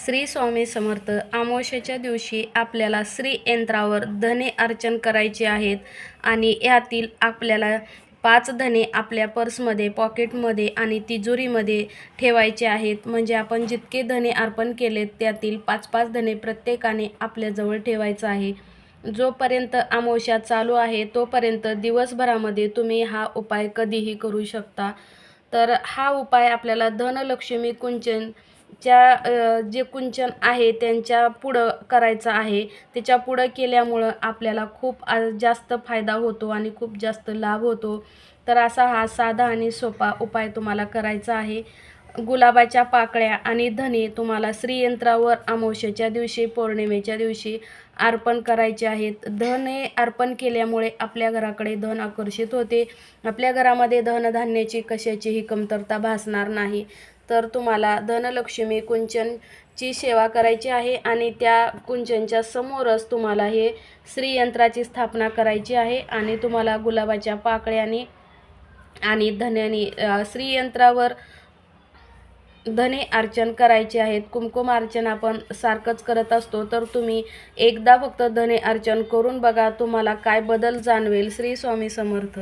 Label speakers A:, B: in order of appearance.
A: श्री स्वामी समर्थ अमावस्येच्या दिवशी आपल्याला श्री यंत्रावर धने अर्चन करायचे आहेत आणि यातील आपल्याला पाच धने आपल्या पर्समध्ये पॉकेटमध्ये आणि तिजोरीमध्ये ठेवायचे आहेत. म्हणजे आपण जितके धने अर्पण केलेत त्यातील पाच पाच धने प्रत्येकाने आपल्याजवळ ठेवायचं आहे. जोपर्यंत अमावस्या चालू आहे तोपर्यंत दिवसभरामध्ये तुम्ही हा उपाय कधीही करू शकता. तर हा उपाय आपल्याला धनलक्ष्मी कुंचन च्या जे कुंचन आहे त्यांच्या पुढं करायचं आहे. त्याच्या पुढं केल्यामुळं आपल्याला खूप जास्त फायदा होतो आणि खूप जास्त लाभ होतो. तर असा हा साधा आणि सोपा उपाय तुम्हाला करायचा आहे. गुलाबाच्या पाकळ्या आणि धने तुम्हाला श्रीयंत्रावर अमावश्याच्या दिवशी पौर्णिमेच्या दिवशी अर्पण करायचे आहेत. धने अर्पण केल्यामुळे आपल्या घराकडे धन आकर्षित होते. आपल्या घरामध्ये धनधान्याची कशाचीही कमतरता भासणार नाही. तर तुम्हाला धनलक्ष्मी कुंचनची सेवा करायची आहे आणि त्या कुंचनच्या समोरच तुम्हाला हे श्रीयंत्राची स्थापना करायची आहे आणि तुम्हाला गुलाबाच्या पाकळ्याने आणि धन्याने श्रीयंत्रावर धने अर्चन करायचे आहेत. कुमकुम अर्चन आपण सारखंच करत असतो. तर तुम्ही एकदा फक्त धने अर्चन करून बघा तुम्हाला काय बदल जाणवेल. श्री स्वामी समर्थ.